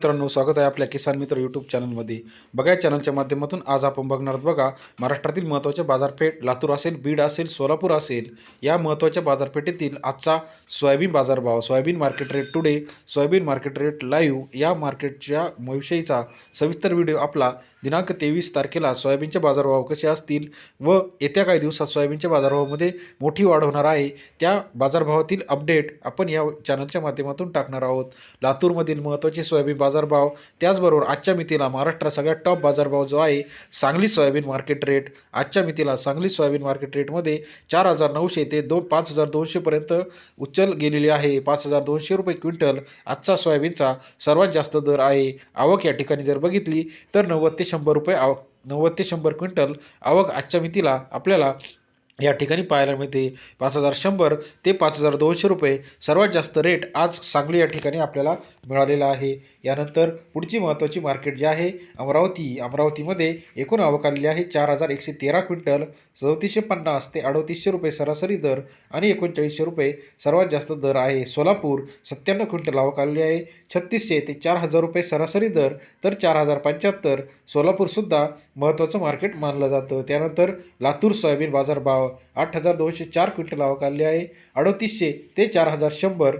मित्रांनो स्वागत आहे आपल्या किसान मित्र यूट्यूब चॅनलमध्ये बघा चॅनलच्या माध्यमातून आज आपण बघणार आहोत बघा महाराष्ट्रातील महत्त्वाचे बाजारपेठ लातूर असेल बीड असेल सोलापूर असेल या महत्त्वाच्या बाजारपेठेतील आजचा सोयाबीन बाजारभाव soybean market rate today soybean market rate live या मार्केटच्या विषयीचा सविस्तर व्हिडिओ आपला दिनांक तेवीस तारखेला सोयाबीनचे बाजारभाव कसे असतील व येत्या काही दिवसात सोयाबीनच्या बाजारभावामध्ये मोठी वाढ होणार आहे त्या बाजारभावातील अपडेट आपण या चॅनलच्या माध्यमातून टाकणार आहोत. लातूरमधील महत्त्वाचे सोयाबीन बाजारभाव त्याचबरोबर आजच्या मितीला महाराष्ट्रात सगळ्यात टॉप बाजारभाव जो आहे सांगली सोयाबीन मार्केट रेट आजच्या मितीला सांगली सोयाबीन मार्केट रेटमध्ये चार हजार नऊशे ते दोन पाच हजार दोनशेपर्यंत उचल गेलेली आहे. पाच हजार दोनशे रुपये क्विंटल आजचा सोयाबीनचा सर्वात जास्त दर आहे. आवक या ठिकाणी जर बघितली तर नव्वद ते शंभर रुपये आवक नव्वद ते शंभर क्विंटल आवक आजच्या मितीला आपल्याला या ठिकाणी पाहायला मिळते. पाच हजार शंभर ते पाच हजार दोनशे रुपये सर्वात जास्त रेट आज सांगली या ठिकाणी आपल्याला मिळालेला आहे. यानंतर पुढची महत्त्वाची मार्केट जी आहे अमरावती. अमरावतीमध्ये एकूण आवक आलेली आहे चार हजार एकशे तेरा क्विंटल. चौतीसशे पन्नास ते अडतीसशे रुपये सरासरी दर आणि एकोणचाळीसशे रुपये सर्वात जास्त दर आहे. सोलापूर सत्त्याण्णव क्विंटल आवक आलेली आहे. छत्तीसशे ते चार हजार रुपये सरासरी दर तर चार हजार पंच्याहत्तर. सोलापूरसुद्धा महत्त्वाचं मार्केट मानलं जातं. त्यानंतर लातूर सोयाबीन बाजार भाव. आठ हजार दोनशे चार क्विंटल आवक आले आहे. अडतीसशे ते चार हजार शंभर.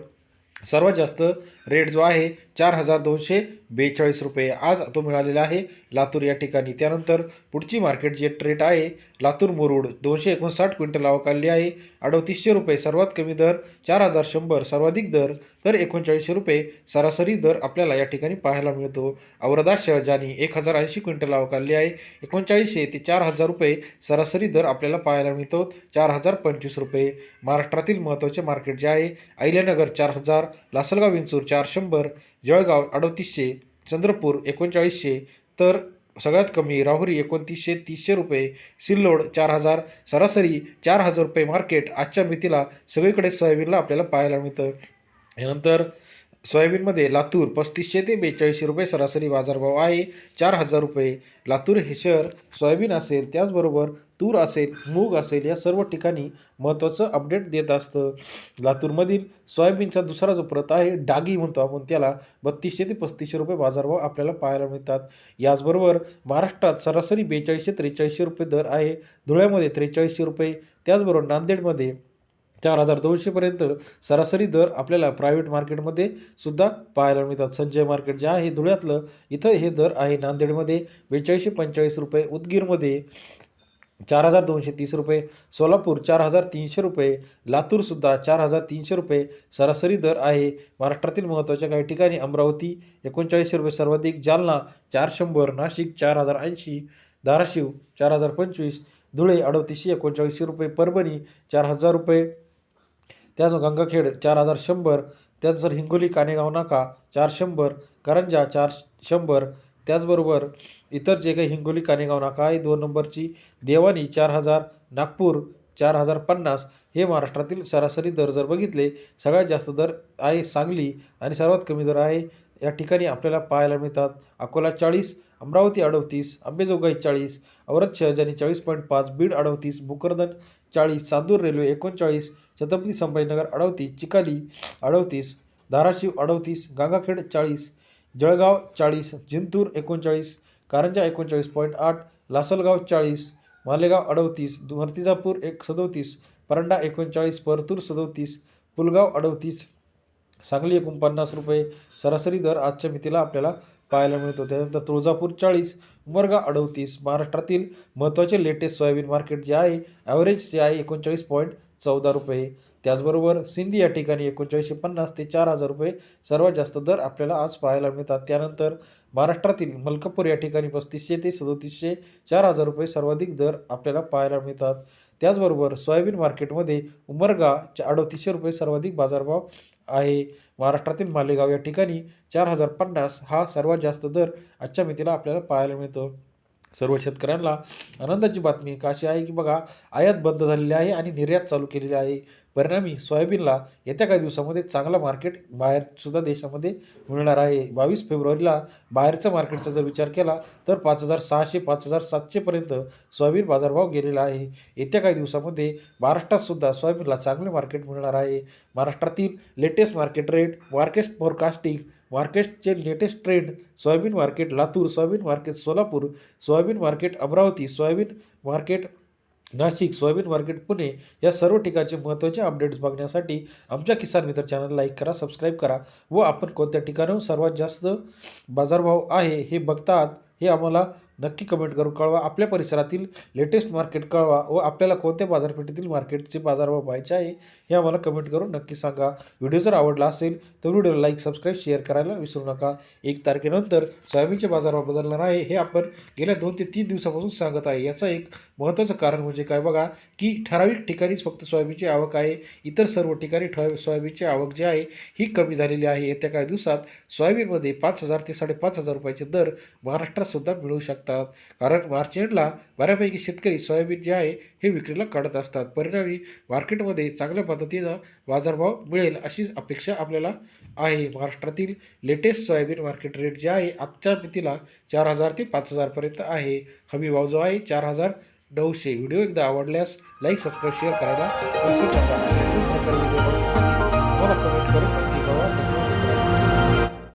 सर्वात जास्त रेट जो आहे चार हजार दोनशे बेचाळीस रुपये आज तो मिळालेला आहे. लातूर या ठिकाणी. त्यानंतर पुढची मार्केट जी रेट आहे लातूर मुरुड दोनशे एकोणसाठ क्विंटल आवक आलेली आहे. अडतीसशे रुपये सर्वात कमी दर चार हजार शंभर सर्वाधिक दर तर एकोणचाळीसशे रुपये सरासरी दर आपल्याला या ठिकाणी पाहायला मिळतो. औरदा शहजानी एक हजार ऐंशी क्विंटल आवक आलेली आहे. एकोणचाळीसशे ते चार हजार रुपये सरासरी दर आपल्याला पाहायला मिळतो. चार हजार पंचवीस रुपये. महाराष्ट्रातील महत्त्वाचे मार्केट जे आहे अहिल्यानगर चार हजार लासलगाव विंचूर चार शंभर जळगाव अडतीसशे चंद्रपूर एकोणचाळीसशे तर सगळ्यात कमी राहुरी एकोणतीसशे तीसशे रुपये सिल्लोड चार हजार सरासरी चार हजार रुपये मार्केट आजच्या मितीला सगळीकडे सोयाबीनला आपल्याला पाहायला मिळतं. यानंतर सोयाबीनमध्ये लातूर पस्तीसशे ते बेचाळीसशे रुपये सरासरी बाजारभाव आहे. चार हजार रुपये. लातूर हे शहर सोयाबीन असेल त्याचबरोबर तूर असेल मूग असेल या सर्व ठिकाणी महत्त्वाचं अपडेट देत असतं. लातूरमधील सोयाबीनचा दुसरा जो प्रत आहे डागी म्हणतो आपण त्याला बत्तीसशे ते पस्तीसशे रुपये बाजारभाव आपल्याला पाहायला मिळतात. याचबरोबर महाराष्ट्रात सरासरी बेचाळीसशे त्रेचाळीसशे रुपये दर आहे. धुळ्यामध्ये त्रेचाळीसशे रुपये. त्याचबरोबर नांदेडमध्ये चार हजार दोनशेपर्यंत सरासरी दर आपल्याला प्रायव्हेट मार्केटमध्ये सुद्धा पाहायला मिळतात. संजय मार्केट जे आहे धुळ्यातलं इथं हे दर आहे नांदेडमध्ये बेचाळीसशे पंचेचाळीस रुपये उदगीरमध्ये चार हजार दोनशे तीस रुपये सोलापूर चार हजार तीनशे रुपये लातूरसुद्धा चार हजार तीनशे रुपये सरासरी दर आहे. महाराष्ट्रातील महत्त्वाच्या काही ठिकाणी अमरावती एकोणचाळीसशे रुपये सर्वाधिक जालना चार शंभर नाशिक चार हजार ऐंशी धाराशिव चार हजार पंचवीस धुळे अडतीसशे एकोणचाळीसशे रुपये परभणी चार हजार रुपये त्याच गंगाखेड चार हजार शंभर त्यानंतर हिंगोली कानेगाव नाका चार शंभर करंजा चार शंभर त्याचबरोबर इतर जे काही हिंगोली कानेगाव नाका आहे दोन नंबरची देवानी चार हजार नागपूर चार हजार पन्नास हे महाराष्ट्रातील सरासरी दर जर बघितले सगळ्यात जास्त दर आहे सांगली आणि सर्वात कमी दर आहे या ठिकाणी आपल्याला पाहायला मिळतात अकोला चाळीस अमरावती अडवतीस अंबेजोगाई चाळीस औरत शहजानी चाळीस पॉईंट पाच बीड अडवतीस भोकरदन चाळीस चांदूर रेल्वे एकोणचाळीस छत्रपती संभाजीनगर अडतीस चिकाली अडतीस धाराशिव अडतीस गंगाखेड चाळीस जळगाव चाळीस जिंतूर एकोणचाळीस कारंजा एकोणचाळीस पॉईंट आठ लासलगाव चाळीस मालेगाव अडतीस भरतिजापूर एक सदोतीस परंडा एकोणचाळीस परतूर सदोतीस पुलगाव अडतीस सांगली एकोणपन्नास रुपये सरासरी दर आजच्या मितीला आपल्याला पाहायला मिळतो. त्यानंतर तुळजापूर चाळीस उमरगा अडतीस महाराष्ट्रातील महत्त्वाचे लेटेस्ट सोयाबीन मार्केट जे आहे ॲव्हरेज जे आहे एकोणचाळीस पॉईंट चौदा रुपये. त्याचबरोबर सिंधी या ठिकाणी एकोणचाळीसशे पन्नास ते चार हजार रुपये सर्वात जास्त दर आपल्याला आज पाहायला मिळतात. त्यानंतर महाराष्ट्रातील मलकापूर या ठिकाणी पस्तीसशे ते सदतीसशे चार हजार रुपये सर्वाधिक दर आपल्याला पाहायला मिळतात. त्याचबरोबर सोयाबीन मार्केटमध्ये उमरगा अडतीसशे रुपये सर्वाधिक बाजारभाव आहे. महाराष्ट्रातील मालेगाव या ठिकाणी चार हजार पन्नास हा सर्वात जास्त दर आजच्या मितीला आपल्याला पाहायला मिळतो. सर्व शेतकऱ्यांना आनंदाची बातमी काशी आहे की बघा आयात बंद झालेली आहे आणि निर्यात चालू केलेली आहे. परिणामी सोयाबीनला येत्या काही दिवसामध्ये चांगला मार्केट बाहेरसुद्धा देशामध्ये मिळणार आहे. बावीस फेब्रुवारीला बाहेरच्या मार्केटचा जर विचार केला तर पाच हजार सहाशे पाच हजार सातशेपर्यंत सोयाबीन बाजारभाव गेलेला आहे. येत्या काही दिवसामध्ये महाराष्ट्रातसुद्धा सोयाबीनला चांगले मार्केट मिळणार आहे. महाराष्ट्रातील latest market rate market forecasting मार्केटचे latest trend soybean market Latur soybean market Solapur soybean market Amravati soybean market Nashik soybean market Pune या सर्व ठिकाणचे महत्त्वाचे अपडेट्स बघण्यासाठी आमच्या किसान मित्र चॅनल लाईक करा सबस्क्राईब करा व आपण कोणत्या ठिकाणाहून सर्वात जास्त बाजारभाव आहे हे बघतात हे आम्हाला नक्की कमेंट करून कळवा. आपल्या परिसरातील लेटेस्ट मार्केट कळवा व आपल्याला कोणत्या बाजारपेठेतील मार्केटचे बाजारभाव पाहायचे आहे हे आम्हाला कमेंट करून नक्की सांगा. व्हिडिओ जर आवडला असेल तर व्हिडिओला लाईक सबस्क्राईब शेअर करायला विसरू नका. एक तारखेनंतर सोयाबीनचे बाजारभाव बदलणार आहे हे आपण गेल्या दोन ते तीन दिवसापासून सांगत आहे. याचं एक महत्त्वाचं कारण म्हणजे काय बघा की ठराविक ठिकाणीच फक्त सोयाबीनची आवक आहे. इतर सर्व ठिकाणी ठराविक सोयाबीनची आवक जी आहे ही कमी झालेली आहे. येत्या काही दिवसात सोयाबीनमध्ये पाच हजार ते साडेपाच हजार रुपयाचे दर महाराष्ट्रातसुद्धा मिळू शकतात. कारण मार्च एंडला बऱ्यापैकी शेतकरी सोयाबीन जे आहे हे विक्रीला काढत असतात. परिणामी मार्केटमध्ये चांगल्या पद्धतीनं बाजारभाव मिळेल अशी अपेक्षा आपल्याला आहे. महाराष्ट्रातील लेटेस्ट सोयाबीन मार्केट रेट जे आहे आजच्या मितीला चार हजार ते पाच हजारपर्यंत आहे. हमी भाव जो आहे चार हजार नऊशे. व्हिडिओ एकदा आवडल्यास लाईक सबस्क्राईब शेअर करायला विसरू नका.